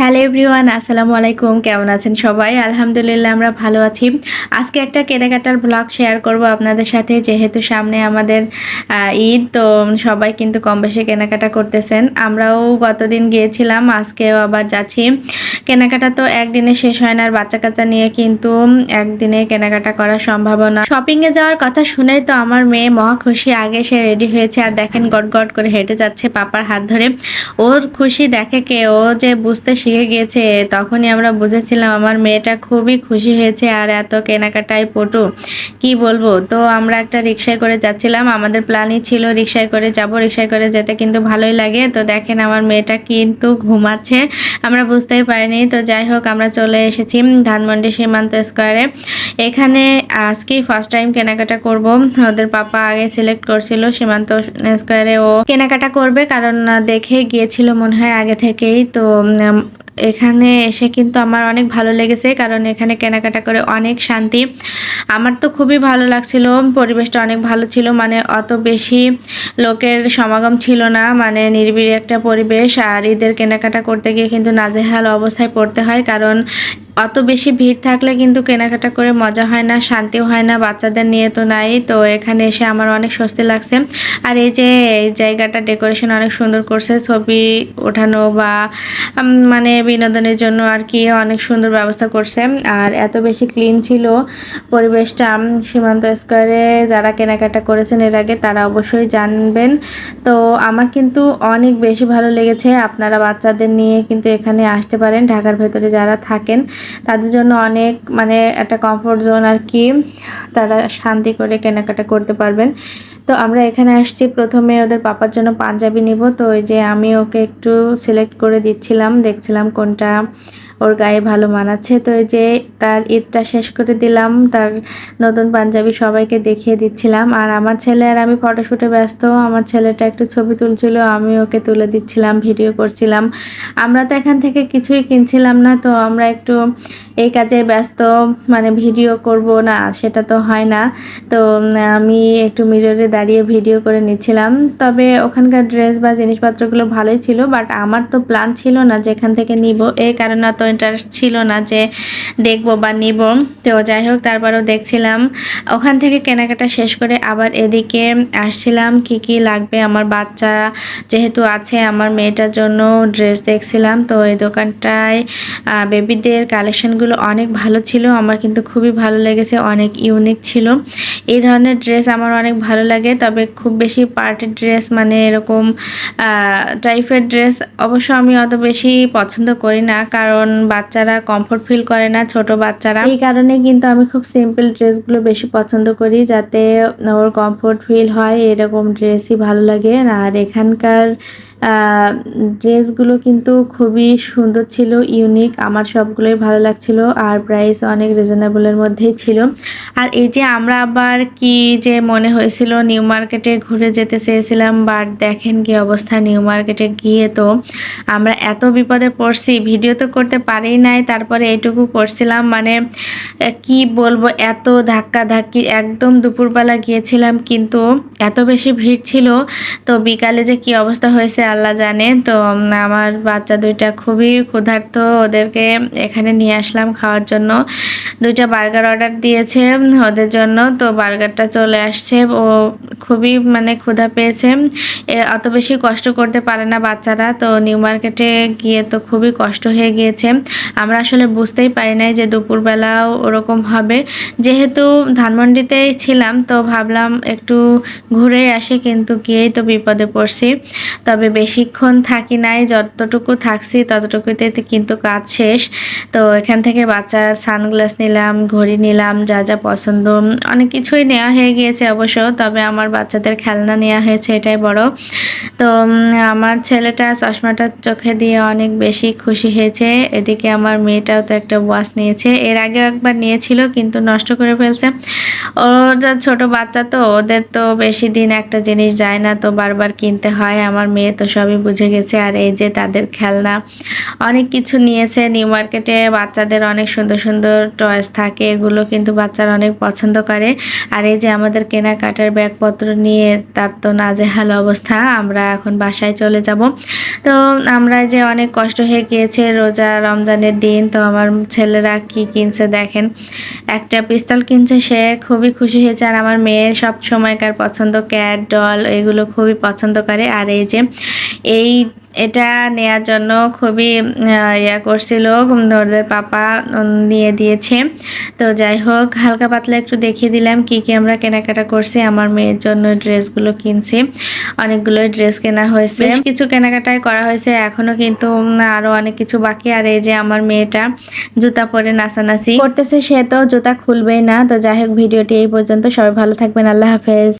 Hello everyone, আসসালামু আলাইকুম। কেমন আছেন সবাই? আলহামদুলিল্লাহ, আমরা ভালো আছি। আজকে একটা কেনাকাটার ব্লগ শেয়ার করব আপনাদের সাথে। যেহেতু সামনে আমাদের ঈদ, তো সবাই কিন্তু কম বেশি কেনাকাটা করতেছেন। আমরাও গতদিন গিয়েছিলাম, আজকেও আবার যাচ্ছি। কেনাকাটা তো একদিনে শেষ হয় না, আর বাচ্চা কাচ্চা নিয়ে কিন্তু একদিনে কেনাকাটা করার সম্ভাবনা শপিংয়ে যাওয়ার কথা শুনেই তো আমার মেয়ে মহা খুশি। আগে সে রেডি হয়েছে, আর দেখেন গট গট করে হেঁটে যাচ্ছে পাপার হাত ধরে। ওর খুশি দেখে কে? ও যে বুঝতে শিখে গিয়েছে তখনই আমরা বুঝেছিলাম আমার মেয়েটা খুবই খুশি হয়েছে আর এত কেনাকাটায় পটু। কি বলব? তো আমরা একটা রিক্সায় করে যাচ্ছিলাম। আমাদের প্ল্যানই ছিল রিক্সায় করে যাব রিক্সায় করে যেতে কিন্তু ভালোই লাগে। তো দেখেন আমার মেয়েটা কিন্তু ঘুমাচ্ছে। আমরা বুঝতেই পারিনি। তো যাই হোক, আমরা চলে এসেছি ধানমন্ডি সীমান্ত স্কোয়ারে। এখানে আজকেই ফার্স্ট টাইম কেনাকাটা করব। ওদের পাপা আগে সিলেক্ট করছিল সীমান্ত স্কোয়ারে ও কেনাকাটা করবে। কারণ, দেখে গিয়েছিল মনে হয় আগে থেকেই। তো এখানে এসে কিন্তু আমার অনেক ভালো লেগেছে, কারণ এখানে কেনাকাটা করে অনেক শান্তি। আমার তো খুবই ভালো লাগছিল, পরিবেশটা অনেক ভালো ছিল মানে অত বেশি লোকের সমাগম ছিল না মানে নিরিবিলি একটা পরিবেশ, আর ঈদের কেনাকাটা করতে গিয়ে কিন্তু নাজেহাল অবস্থায় পড়তে হয়, কারণ অত বেশি ভিড় থাকলে কিন্তু কেনাকাটা করে মজা হয় না, শান্তিও হয় না, বাচ্চাদের নিয়ে তো নাই। তো এখানে এসে আমার অনেক স্বস্তি লাগছে। আর এই যে, এই জায়গাটা ডেকোরেশন অনেক সুন্দর করছে, ছবি ওঠানো বা মানে বিনোদনের জন্য আর কি অনেক সুন্দর ব্যবস্থা করছে। আর এত বেশি ক্লিন ছিল পরিবেশটা সীমান্ত স্কোয়ারে যারা কেনাকাটা করেছেন এর আগে তারা অবশ্যই জানবেন। তো আমার কিন্তু অনেক বেশি ভালো লেগেছে। আপনারা বাচ্চাদের নিয়ে কিন্তু এখানে আসতে পারেন, ঢাকার ভেতরে যারা থাকেন। তাদের জন্য অনেক মানে একটা কমফোর্ট জোন আর কি, তারা শান্তি করে কেনাকাটা করতে পারবেন। তো আমরা এখানে আসছি, প্রথমে ওদের পাপার জন্য পাঞ্জাবি নিব। তো ওই যে আমি ওকে একটু সিলেক্ট করে দিচ্ছিলাম, দেখছিলাম কোনটা ওর গায়ে ভালো মানাচ্ছে। তো এই যে তার ঈদটা শেষ করে দিলাম, তার নতুন পাঞ্জাবি সবাইকে দেখিয়ে দিচ্ছিলাম। আর আমার ছেলে আর আমি ফটোশ্যুটে ব্যস্ত, আমার ছেলেটা একটু ছবি তুলছিল, আমি ওকে তুলে দিচ্ছিলাম, ভিডিও করছিলাম। আমরা তো এখান থেকে কিছুই কিনছিলাম না, তো আমরা একটু এই কাজে ব্যস্ত মানে ভিডিও করব না, সেটা তো হয় না। তো আমি একটু মিররে দাঁড়িয়ে ভিডিও করে নিচ্ছিলাম। তবে ওখানকার ড্রেস বা জিনিসপত্রগুলো ভালোই ছিল বাট আমার তো প্ল্যান ছিল না যে এখান থেকে নিব এই কারণে অত ইন্টারেস্ট ছিল না যে দেখব বা নিব। তো যাই হোক, তারপরেও দেখছিলাম। ওখান থেকে কেনাকাটা শেষ করে আবার এদিকে আসছিলাম, কি কি লাগবে। আমার বাচ্চা যেহেতু আছে, আমার মেয়েটার জন্য ড্রেস দেখছিলাম। তো এই দোকানটায় বেবিদের কালেকশনগুলো অনেক ভালো ছিল। আমার কিন্তু খুবই ভালো লেগেছে, অনেক ইউনিক ছিল। এই ধরনের ড্রেস আমার অনেক ভালো লাগে, তবে খুব বেশি পার্টি ড্রেস মানে এরকম টাইপের ড্রেস অবশ্য আমি অত বেশি পছন্দ করি না। কারণ বাচ্চারা কমফোর্ট ফিল করে না, ছোট বাচ্চারা। এই কারণে কিন্তু আমি খুব সিম্পল ড্রেসগুলো বেশি পছন্দ করি, যাতে ওর কমফোর্ট ফিল হয়, এরকম ড্রেসই ভালো লাগে। আর এখানকার ড্রেসগুলো কিন্তু খুবই সুন্দর ছিল ইউনিক আমার সবগুলোই ভালো লাগছিল আর প্রাইস অনেক রিজনেবলের মধ্যেই ছিল। আর এই যে আমরা আবার কি যে মনে হয়েছিল নিউ মার্কেটে ঘুরে যেতে চেয়েছিলাম বাট দেখেন কি অবস্থা নিউ মার্কেটে গিয়ে তো আমরা এত বিপদে পড়ছি ভিডিও তো করতে পারি নাই, তারপরে এইটুকু করছিলাম মানে কি বলব, এত ধাক্কা ধাক্কি একদম দুপুরবেলা গিয়েছিলাম, কিন্তু এত বেশি ভিড় ছিল, তো বিকালে যে কি অবস্থা হয়েছে আল্লাহ জানে। তো আমার বাচ্চা দুইটা খুবই ক্ষুধার্ত। ওদেরকে এখানে নিয়ে আসলাম খাওয়ার জন্য। দুইটা বার্গার অর্ডার দিয়েছে ওদের জন্য। তো বার্গারটা চলে আসছে। ও খুবই মানে ক্ষুধা পেয়েছে। অত বেশি কষ্ট করতে পারে না বাচ্চারা। তো নিউ মার্কেটে গিয়ে তো খুবই কষ্ট হয়ে গিয়েছে। আমরা আসলে বুঝতেই পারি নাই যে দুপুরবেলাও ওরকম হবে। যেহেতু ধানমন্ডিতেই ছিলাম, তো ভাবলাম একটু ঘুরে আসি, কিন্তু গিয়েই তো বিপদে পড়ছি। তবে বেশিক্ষণ থাকি নাই, যতটুকু থাকছি ততটুকুতে কিন্তু কাজ শেষ। তো এখান থেকে বাচ্চার সানগ্লাস নিলাম, ঘড়ি নিলাম, যা যা পছন্দ। অনেক কিছুই নেওয়া হয়ে গিয়েছে অবশ্য, তবে আমার বাচ্চাদের খেলনা নেওয়া হয়েছে, এটাই বড়। তো আমার ছেলেটা চশমাটা চোখে দিয়ে অনেক বেশি খুশি হয়েছে। এদিকে আমার মেয়েটাও তো একটা ওয়াচ নিয়েছে। এর আগেও একবার নিয়েছিল, কিন্তু নষ্ট করে ফেলছে। ওরা ছোট বাচ্চা তো, ওদের তো বেশি দিন একটা জিনিস যায় না, তো বারবার কিনতে হয়। আমার মেয়ে তো সবই বুঝে গেছে। আর এই যে তাদের খেলনা, অনেক কিছু নিয়েছে। নিউ মার্কেটে বাচ্চাদের অনেক সুন্দর সুন্দর টয়েস থাকে। এগুলো কিন্তু বাচ্চারা অনেক পছন্দ করে। আর এই যে আমাদের কেনাকাটার ব্যাগপত্র নিয়ে তার তো নাজেহাল অবস্থা। আমরা এখন বাসায় চলে যাব। তো আমরা যে অনেক কষ্ট হয়ে গিয়েছে রোজা রমজানের দিন, তো আমার ছেলেরা কি কিনছে দেখেন। একটা পিস্তল কিনছে সে খুবই খুশি হয়েছে আর আমার মেয়ের সব সময়কার পছন্দ ক্যাট, ডল এগুলো খুবই পছন্দ করে। আর এই যে এই এটা নেয়ার জন্য খুবই ইয়া করছিল ওদের পাপা নিয়ে দিয়েছে। তো যাই হোক হালকা পাতলা একটু দেখিয়ে দিলাম কি কি আমরা কেনাকাটা করছি। আমার মেয়ের জন্য ড্রেসগুলো কিনছি। অনেকগুলো ড্রেস কেনা হয়েছে। কিছু কেনাকাটাই করা হয়েছে। এখনও কিন্তু উম, আরও অনেক কিছু বাকি। আর এই যে আমার মেয়েটা জুতা পরে নাচানাচি করতেছে সে তো জুতা খুলবেই না। তো যাই হোক ভিডিওটি এই পর্যন্ত। সবাই ভালো থাকবেন। আল্লাহ হাফেজ।